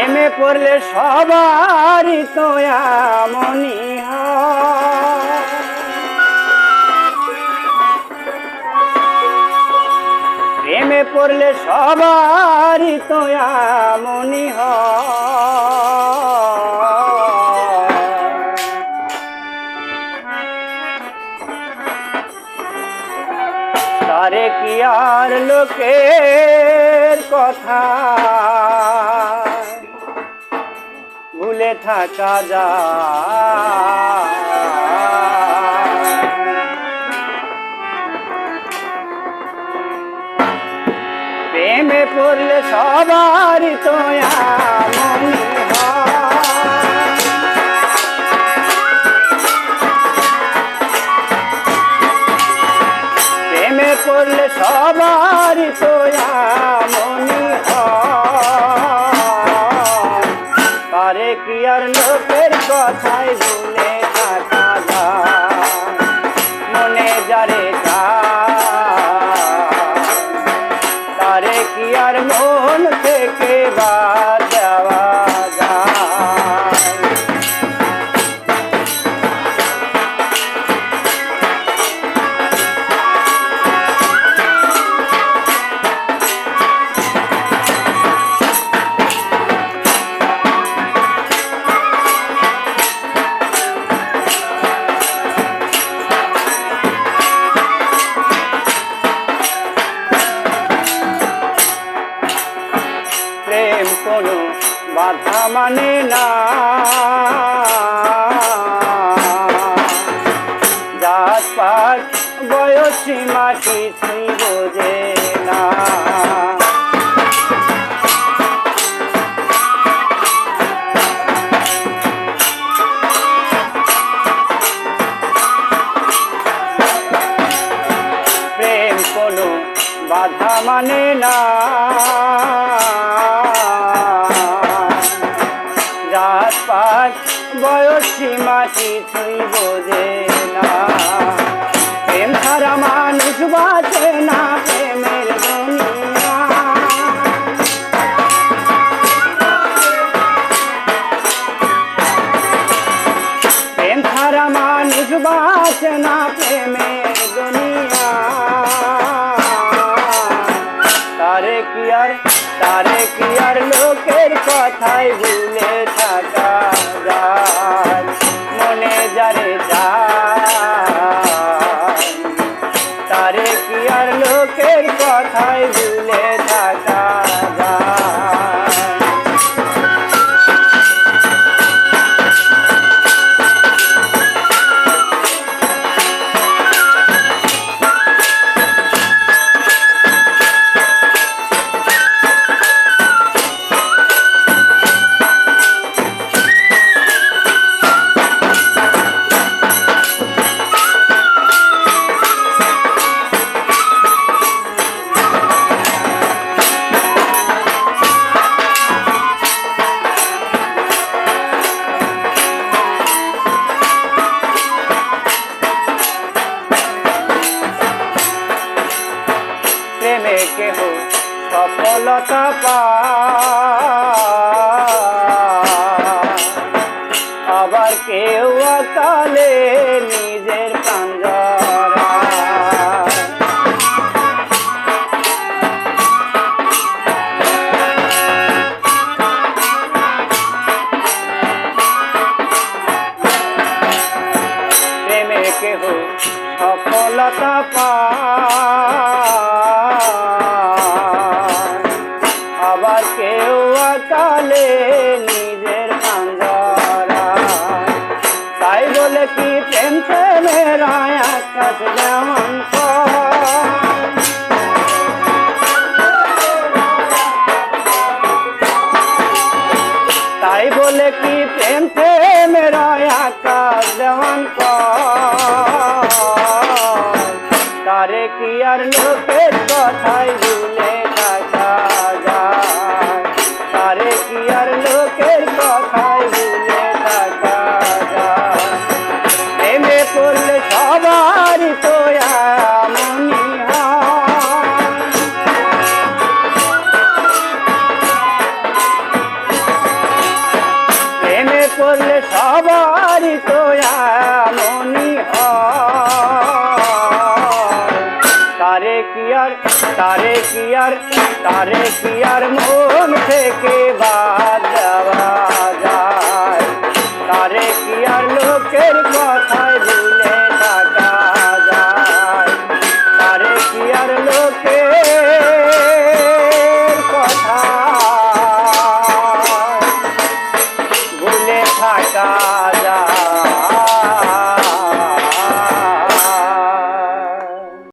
প্রেমে পড়লে সবারই তো এমনই প্রেমে পড়লে সবারই তো এমনই কি আর লোকের কথা ভুলে থাকা যা প্রেমে পড়লে সবারই তোয়া মনে হয়। কথাই ভুলে থাকা মনে যারে তারে কি আর মন থেকে বাদ প্রেম কোনো বাধা মানে না। জাত পাত বয়সী মা কিছুই বোঝে না। বাধা মানে না। বয়সী মা কিছুই বোঝে না। প্রেম ছাড়া মানুষ বাঁচে না প্রেমের প্রেম ছাড়া মানুষ বাঁচে না প্রেমের দুনিয়া। তারে কি আর, তারে কি আর লোকের কথাই প্রেমে কেহ সফলতা আবার কেউ অকালে নিজের কেহ সফলতা পায় আবার কেউ আকালে নিজের পাঞ্জারা তাই বলে কি প্রেম প্রেমের আকাশ যেমন তাই বলে কি প্রেম প্রেমের আকাশ যেমন তারে কি আর লোকের কথাই ভুলে দুনিয়ার লোকের কথায় ভুলে থাকা যায়। প্রেমে পড়লে সবারই তো প্রেমে পড়লে সবারই তো তারে কি আর, তারে কি আর মন থেকে বাদ দেওয়া যায়? তারে কি আর লোকের কথা